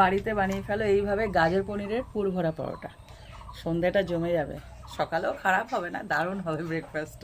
বাড়িতে বানিয়ে ফেলো এইভাবে গাজর পনিরের পুর ভরা পরোটা। সন্ধ্যাটা জমে যাবে। সকালেও খারাপ হবে না দারুণ হবে ব্রেকফাস্ট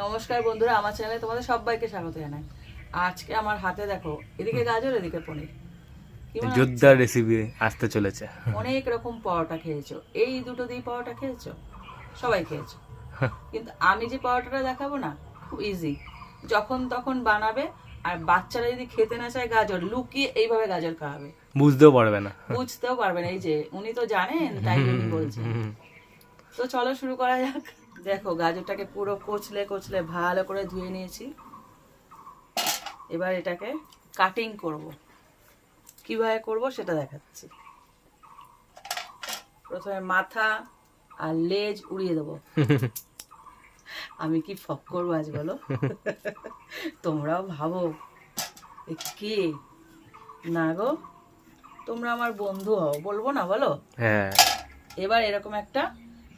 নমস্কার বন্ধুরা আমার চ্যানেলে তোমাদের সবাইকে স্বাগত জানাই। আজকে আমার হাতে দেখো এদিকে গাজর এদিকে পনির। কি যোদ্ধার রেসিপি আসতে চলেছে। অনেক রকম পরোটা খেয়েছো। এই দুটো দিয়ে পরোটা খেয়েছো? সবাই খেয়েছো। কিন্তু আমি যে পরোটাটা দেখাবো না খুব ইজি যখন তখন বানাবে আর বাচ্চারা যদি খেতে না চায় গাজর লুকিয়ে এইভাবে গাজর খাওয়াবে। বুঝতেও পারবে না। বুঝতেও পারবে না এই যে উনি তো জানেন তাই উনি বলছেন। তো চলো শুরু করা যাক। দেখো গাজরটাকে পুরো কচলে কচলে ভালো করে ধুয়ে নিয়েছি। এবার এটাকে কাটিং করব। কীভাবে করব সেটা দেখাচ্ছি। প্রথমে মাথা আর লেজ উড়িয়ে দেবো। আমি কি ফক করব আজ বলো? তোমরাও ভাবো কে? না গো তোমরা আমার বন্ধু হও বলব না বলো? হ্যাঁ। এবার এরকম একটা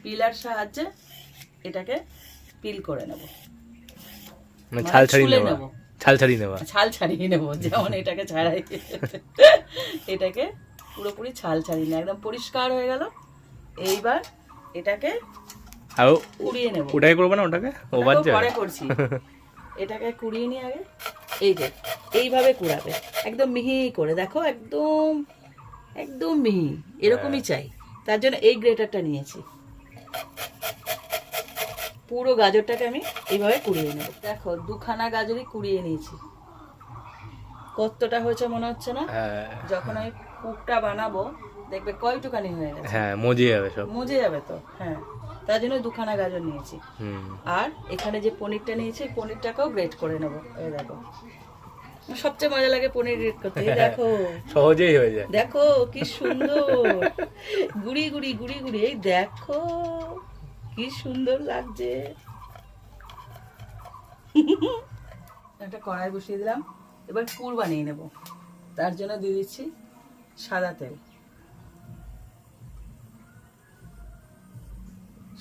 পিলার সাহায্যে এটাকে পিল করে নেব। মানে মানে ছাল ছাড়িয়ে নেব। ছাল ছাড়িয়ে নেওয়া। ছাল ছাড়িয়ে নেব যেমন এটাকে ছাড়াই। এটাকে পুরোপুরি ছাল ছাড়িয়ে নেব একদম পরিষ্কার হয়ে গেল। এইবার এটাকে আর কুড়িয়ে নেব। ওটাই করব না ওটাকে? পরে করছি। এটাকে কুড়িয়ে নিয়ে আগে। এই যে এইভাবে কুড়াবে। একদম মিহি করে দেখো একদম একদম মিহি এরকমই চাই। তার জন্য এই গ্রেটারটা নিয়েছি। পুরো গাজরটাকে আমি এইভাবে কুড়িয়ে নেব। দেখো দুখানা গাজরই কুড়িয়ে নিয়েছি। কতটা হয়েছে মনে হচ্ছে না? হ্যাঁ। যখন আমি কুকটা বানাবো দেখবে কয়টুকানি হয়ে গেছে। হ্যাঁ মজে যাবে সব। মজে যাবে তো হ্যাঁ। তার জন্য দুখানা গাজর নিয়েছি। হুম। আর এখানে যে পনিরটা নিয়েছি পনিরটাকেও গ্রেট করে নেব। এই দেখো। সবচেয়ে মজা লাগে পনির গ্রেট করতে। দেখো। সহজেই হয়ে যায়। দেখো কি সুন্দর। গুড়ি গুড়ি গুড়ি গুড়ি। এই দেখো কি সুন্দর লাগছে। একটা কড়াই বসিয়ে দিলাম। এবার পুর বানিয়ে নেব। তার জন্য দিয়ে দিচ্ছি সাদা তেল।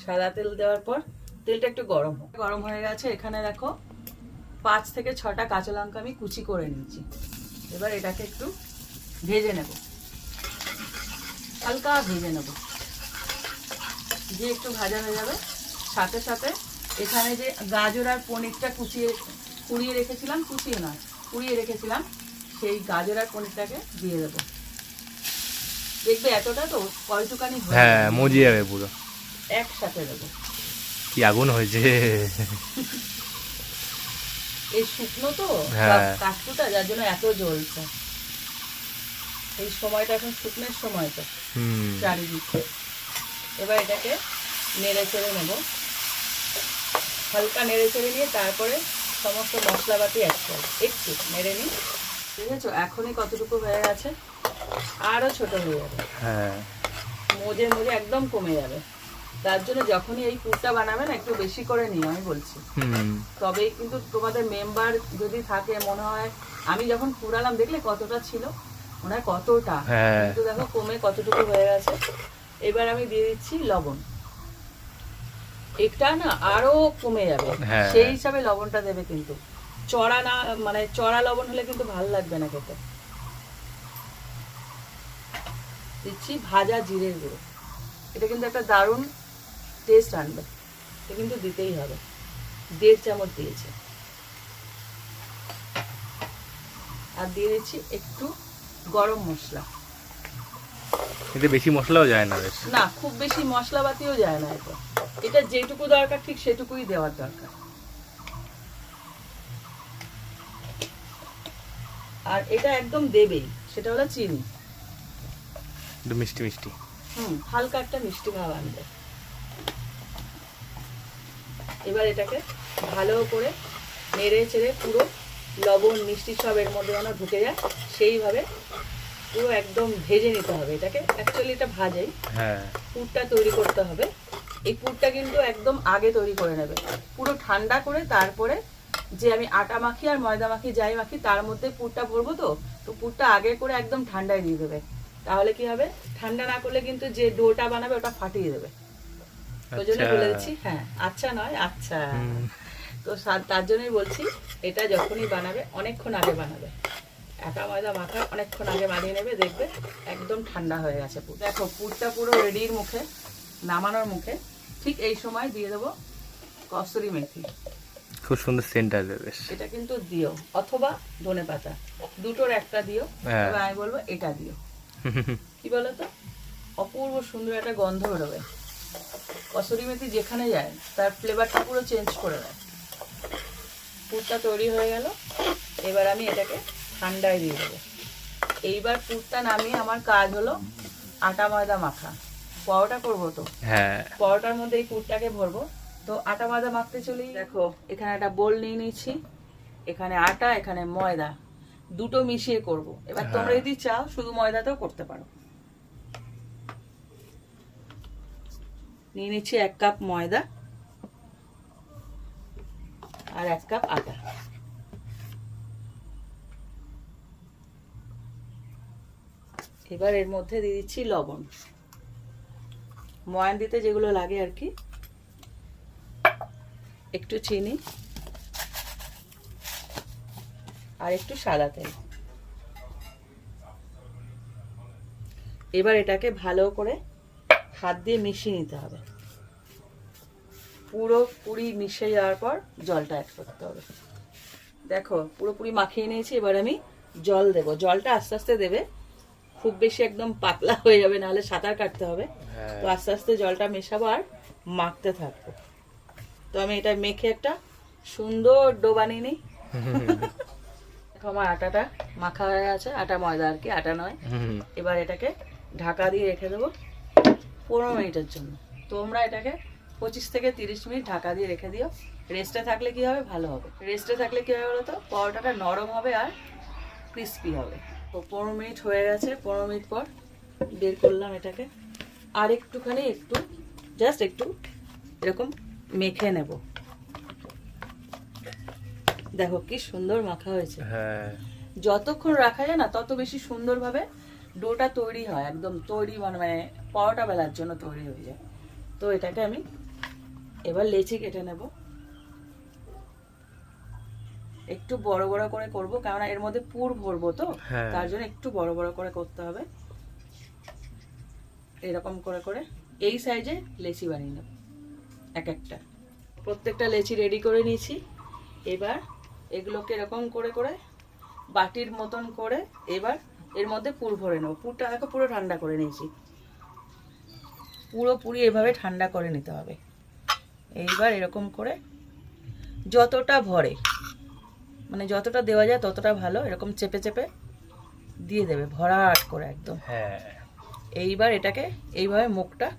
সাদা তেল দেওয়ার পর তেলটা একটু গরম গরম হয়ে গেছে। এখানে দেখো পাঁচ থেকে ছটা কাঁচা লঙ্কা আমি কুচি করে নিয়েছি। এবার এটাকে একটু ভেজে নেব। হালকা ভেজে নেব। দিয়ে একটু ভাজা হয়ে যাবে। সাথে সাথে এখানে যে গাজর আর পনিরটা কুচিয়ে কুড়িয়ে রেখেছিলাম কুচিয়ে নয় কুড়িয়ে রেখেছিলাম সেই গাজর আর পনিরটাকে দিয়ে দেবো। দেখবে এতটা তো কয়টুকানি হয়ে হ্যাঁ যাবে। মজে যাবে পুরো। একসাথে দেবো। কি আগুন হয়েছে? এই শুকনো তো হ্যাঁ। কাঠকুটা যার জন্য এত জ্বলছে। এই সময়টা এখন শুকনোর সময় তো চারিদিকে। এবার এটাকে নেড়ে চেড়ে নেব। হালকা নেড়ে চেড়ে নিয়ে তারপরে সমস্ত মশলাপাতি অ্যাড করব। একটু নেড়ে নিই। বুঝেছ এখনই কতটুকু হয়ে গেছে? আরও ছোট হয়ে যাবে। হ্যাঁ। মজে মজে একদম কমে যাবে। তার জন্য যখনই এই পুরটা বানাবেন একটু বেশি করে নিও আমি বলছি। তবেই কিন্তু তোমাদের মেম্বার যদি থাকে মনে হয় আমি যখন পুরালাম দেখলে কতটা ছিল? মনে হয় কতটা? হ্যাঁ। কিন্তু দেখো কমে কতটুকু হয়ে গেছে। এবার আমি দিয়ে দিচ্ছি লবণ। এটা না আরও কমে যাবে। হ্যাঁ। সেই হিসাবে লবণটা দেবে কিন্তু। চড়া না মানে চড়া লবণ হলে কিন্তু ভালো লাগবে না খেতে। দিচ্ছি ভাজা জিরের গুঁড়ো। এটা কিন্তু একটা দারুণ টেস্ট আনবে এটা কিন্তু দিতেই হবে। দেড় চামচ দিয়েছে। আর দিয়ে দিচ্ছি একটু গরম মশলা। এতে বেশি মশলাও যায় না বেশ। না খুব বেশি মশলাপাতিও যায় না এটা এটা যেটুকু দরকার ঠিক সেটুকুই দেওয়ার দরকার। আর এটা একদম দেবেই সেটা হলো চিনি। মিষ্টি মিষ্টি। হুম হালকা একটা মিষ্টি ভাব আনবে। এবার এটাকে ভালো করে নেড়ে চেড়ে পুরো লবণ মিষ্টি সব এর মধ্যে যেন ঢুকে যায় সেইভাবে পুরো একদম ভেজে নিতে হবে। এটাকে অ্যাকচুয়ালি এটা ভাজাই হ্যাঁ। পুরটা তৈরি করতে হবে। এই পুরটা কিন্তু একদম আগে তৈরি করে নেবে। পুরো ঠান্ডা করে তারপরে যে আমি আটা মাখি আর ময়দা মাখি যাই মাখি তার মধ্যে পুরটা ভরবো তো তো পুরটা আগে করে একদম ঠান্ডায় দিয়ে দেবে। তাহলে কি হবে? ঠান্ডা না করলে কিন্তু যে ডোটা বানাবে ওটা ফাটিয়ে দেবে। ওই জন্য আচ্ছা। বলে দিচ্ছি? হ্যাঁ আচ্ছা নয় আচ্ছা। তো তার জন্যই বলছি এটা যখনই বানাবে অনেকক্ষণ আগে বানাবে। আটা ময়দা মাখা অনেকক্ষণ আগে মারিয়ে নেবে দেখবে একদম ঠান্ডা হয়ে গেছে দেখো পুরটা পুরো রেডির মুখে নামানোর মুখে। ঠিক এই সময় দিয়ে দেবো কসুরি মেথি। খুব সুন্দর সেন্ট আসবে বেশ। এটা কিন্তু দিও অথবা ধনে পাতা। দুটোর একটা দিও হ্যাঁ। আমি বলব এটা দিও। কি বলো তো অপূর্ব সুন্দর একটা গন্ধ বেরোবে। কসুরি মেথি যেখানে যায় তার ফ্লেভারটা পুরো চেঞ্জ করে দেয়। পুরটা তৈরি হয়ে গেল এবার আমি এটাকে ঠান্ডায় দিয়ে দেবো। এইবার পুরটা নামিয়ে আমার কাজ হলো আটা ময়দা মাখা। পরোটা করব তো? হ্যাঁ। পরোটার মধ্যে এই পুরটাকে ভরবো। তো আটা ময়দা মাখতে চলি। দেখো এখানে একটা বোল নিয়ে নিচ্ছি এখানে আটা এখানে ময়দা। দুটো মিশিয়ে করব। এবার হ্যাঁ। তোমরা যদি চাও শুধু ময়দাতেও করতে পারো। নিয়ে নিচ্ছি এক কাপ ময়দা আর এক কাপ আটা এবার এর মধ্যে দিয়ে দিচ্ছি লবণ। ময়ান দিতে যেগুলো লাগে আর কি। একটু চিনি আর একটু সাদা তেল। এবার এটাকে ভালো করে হাত দিয়ে মিশিয়ে নিতে হবে। পুরো পুরি মিশে যাওয়ার পর জলটা অ্যাড করতে হবে। দেখো পুরোপুরি মাখিয়ে নিয়েছি এবার আমি জল দেব। জলটা আস্তে আস্তে দেবে। খুব বেশি একদম পাতলা হয়ে যাবে নাহলে সাঁতার কাটতে হবে। হ্যাঁ। তো আস্তে আস্তে জলটা মেশাবো আর মাখতে থাকব। তো আমি এটা মেখে একটা সুন্দর ডো বানিয়ে নিই। দেখো আমার আটাটা মাখা হয়ে গেছে আটা ময়দা আর কি আটা নয়। এবার এটাকে ঢাকা দিয়ে রেখে দেবো। পনেরো মিনিটের জন্য। তোমরা এটাকে পঁচিশ থেকে তিরিশ মিনিট ঢাকা দিয়ে রেখে দিও। রেস্টে থাকলে কি হবে? ভালো হবে। রেস্টে থাকলে কি হবে বলো তো পরোটাটা নরম হবে আর ক্রিস্পি হবে। তো পনেরো মিনিট হয়ে গেছে। পনেরো মিনিট পর বের করলাম এটাকে। আর একটুখানি একটু জাস্ট একটু এরকম মেখে নেব। দেখো কি সুন্দর মাখা হয়েছে। হ্যাঁ। যতক্ষণ রাখা যায় না তত বেশি সুন্দরভাবে ডোটা তৈরি হয় একদম তৈরি মানে মানে পরোটা বেলার জন্য তৈরি হয়ে যায়। তো এটাকে আমি এবার লেচি কেটে নেব। একটু বড় বড় করে করব কারণ এর মধ্যে পুর ভরবো তো হ্যাঁ। তার জন্য একটু বড় বড় করে করতে হবে। এরকম করে করে এই সাইজে লেচি বানিয়ে নেব এক একটা। প্রত্যেকটা লেচি রেডি করে নিয়েছি। এবার এগুলোকে এরকম করে করে বাটির মতন করে এবার এর মধ্যে পুর ভরে নেব। পুরটা দেখো পুরো ঠান্ডা করে নিয়েছি। পুরোপুরি এভাবে ঠান্ডা করে নিতে হবে। এইবার এরকম করে যতটা ভরে মানে যতটা দেওয়া যায় ততটা ভালো এরকম চেপে চেপে দিয়ে দেবে ভরাট করে একদম। হ্যাঁ। এইবার এটাকে এইভাবে মুখটা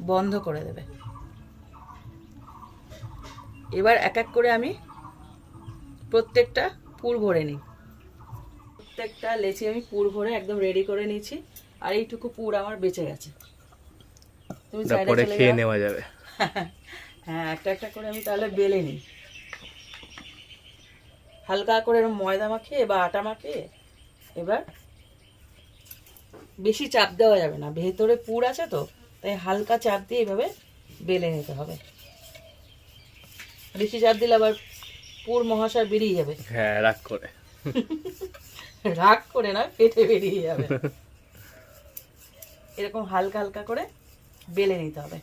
বন্ধ করে দেবে। এবার এক এক করে আমি প্রত্যেকটা পুর ভরে নিই। প্রত্যেকটা লেচি আমি পুর ভরে একদম রেডি করে নিয়েছি আর এইটুকু পুর আমার বেঁচে গেছে। তুমি সাইডে খেয়ে নেওয়া যাবে। হ্যাঁ একটা একটা করে আমি তাহলে বেলে নিই। হালকা করে ময়দা মাখিয়ে বা আটা মাখিয়ে এবার বেশি চাপ দেওয়া যাবে না ভেতরে পুর আছে তো তাই হালকা চাপ দিয়ে এইভাবে বেলে নিতে হবে। বেশি চাপ দিলে আবার পুর মহাশয় বেরিয়ে যাবে। হ্যাঁ রাগ করে। রাগ করে না পেটে বেরিয়ে যাবে। এরকম হালকা হালকা করে বেলে নিতে হবে।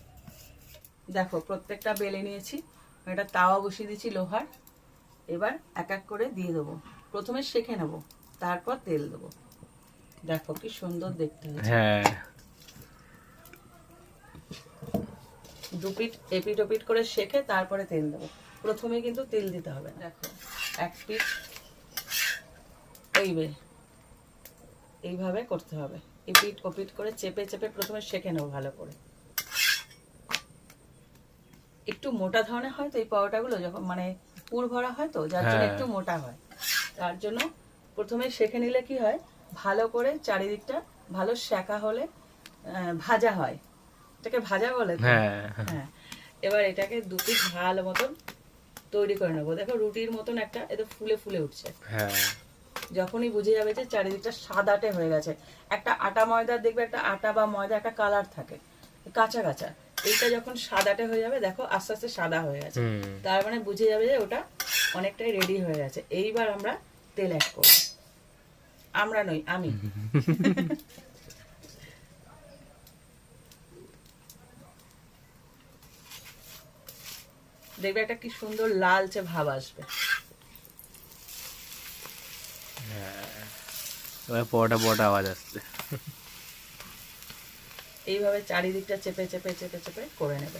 দেখো প্রত্যেকটা বেলে নিয়েছি। একটা তাওয়া বসিয়ে দিয়েছি লোহার। এবার এক এক করে দিয়ে দেবো। প্রথমে সেঁকে নেব তারপর তেল দেবো। দেখো কি সুন্দর দেখতে হয়েছে। হ্যাঁ। দুপিট এপিট ওপিট করে শেখে তারপরে তেল দেবো। প্রথমে কিন্তু তেল দিতে হবে দেখো এক পিট এইবে এইভাবে করতে হবে। এপিট ওপিট করে চেপে চেপে প্রথমে শেখে নেব ভালো করে। একটু মোটা ধরনের হয় তো এই পরোটাগুলো যখন মানে পুর ভরা হয় তো যার জন্য হ্যাঁ। একটু মোটা হয়। তার জন্য প্রথমে শেখে নিলে কি হয় ভালো করে চারিদিকটা ভালো শেখা হলে ভাজা হয়। এটাকে ভাজা বলে হ্যাঁ। হ্যাঁ। এবার এটাকে দুটি ভালো মতন তৈরি করে নেব। দেখো রুটির মতন একটা এতে ফুলে ফুলে উঠছে। হ্যাঁ। যখনই বুঝে যাবে যে চারিদিকটা সাদাটে হয়ে গেছে। একটা আটা ময়দা দেখবে একটা আটা বা ময়দা একটা কালার থাকে। কাঁচা কাঁচা। এইটা যখন সাদাটে হয়ে যাবে দেখো আস্তে আস্তে সাদা হয়ে গেছে। তার মানে বুঝে যাবে যে ওটা অনেকটাই রেডি হয়ে গেছে। এইবার আমরা তেল অ্যাড করব। আমরা নই আমি। দেখবে একটা কি সুন্দর লালচে ভাব আসবে। এবার পরোটা পরোটা আওয়াজ আসছে। এইভাবে চারিদিকটা চেপে চেপে চেপে চেপে করে নেবে।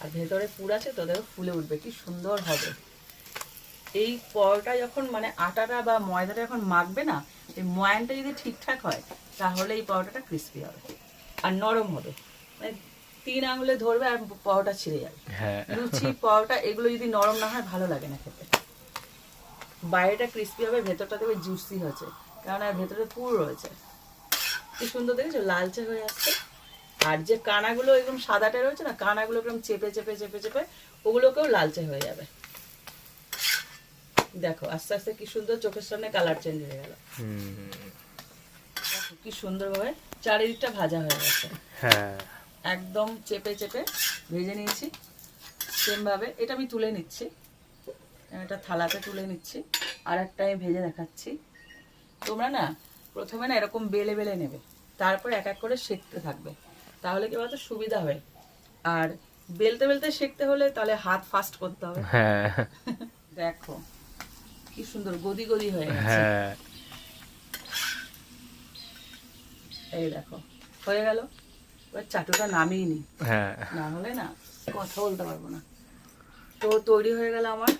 আর ভেতরে পুর আছে তো দেখো ফুলে উঠবে কি সুন্দর হবে। এই পরোটা যখন মানে আটাটা বা ময়দাটা যখন মাখবে না এই ময়ানটা যদি ঠিকঠাক হয় তাহলে এই পরোটাটা ক্রিস্পি হবে। আর নরম হবে। মানে তিন আঙুলে ধরবে আর পরোটা ছিঁড়ে যাবে। হ্যাঁ। লুচি পরোটা এগুলো যদি নরম না হয় ভালো লাগে না খেতে। বাইরেটা ক্রিস্পি হবে ভেতরটা দেখবে জুসি হচ্ছে আর ভেতরে পুর রয়েছে। কি সুন্দর দেখেছ? লালচে হয়ে আসছে। আর যে কানাগুলো এরকম সাদাটা রয়েছে না কানাগুলো এরকম চেপে চেপে চেপে চেপে ওগুলোকেও লালচে হয়ে যাবে। দেখো আস্তে আস্তে কি সুন্দর চোখের সামনে কালার চেঞ্জ হয়ে গেল। কি সুন্দরভাবে চারিদিকটা ভাজা হয়ে গেছে। হ্যাঁ। একদম চেপে চেপে ভেজে নিয়েছি। সেমভাবে এটা আমি তুলে নিচ্ছি। এটা থালাতে তুলে নিচ্ছি। আর একটা আমি ভেজে দেখাচ্ছি। তোমরা না প্রথমে না এরকম বেলে বেলে নেবে তারপর এক এক করে সেঁকতে থাকবে। তাহলে কি বলতো? সুবিধা হয়। আর বেলতে বেলতে সেঁকতে হলে তাহলে হাত ফাস্ট করতে হবে। হ্যাঁ। দেখো কি সুন্দর গদি গদি হয়ে গেছে। হ্যাঁ। এই দেখো হয়ে গেল। এবার চাটুটা নামিয়ে নি। হ্যাঁ। না হলে না কথা বলতে পারব না। তো তৈরি হয়ে গেল আমার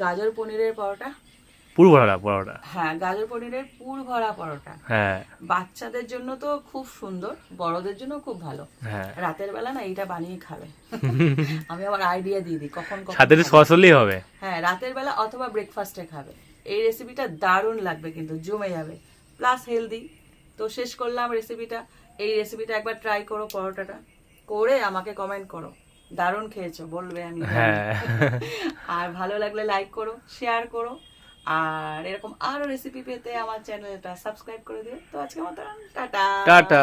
গাজর পনিরের পরোটা। পুরো পরোটা পরোটা। হ্যাঁ গাজর পনিরের পুর ভরা পরোটা। হ্যাঁ। বাচ্চাদের জন্য তো খুব সুন্দর বড়দের জন্য খুব ভালো। হ্যাঁ। রাতের বেলা না এইটা বানিয়ে খাবে। আমি আমার আইডিয়া দিয়ে দিই কখন কখন সাথে একটু সস হলেই হবে। হ্যাঁ রাতের বেলা অথবা ব্রেকফাস্টে খাবে। এই রেসিপিটা দারুণ লাগবে কিন্তু জমে যাবে। প্লাস হেলদি তো শেষ করলাম রেসিপিটা এই রেসিপিটা একবার ট্রাই করো পরোটাটা। করে আমাকে কমেন্ট করো। দারুণ খেয়েছো বলবে আমি। হ্যাঁ। আর ভালো লাগলে লাইক করো শেয়ার করো। আর এরকম আরও রেসিপি পেতে আমার চ্যানেলটা সাবস্ক্রাইব করে দিও। তো আজকে মতো টাটা। টাটা।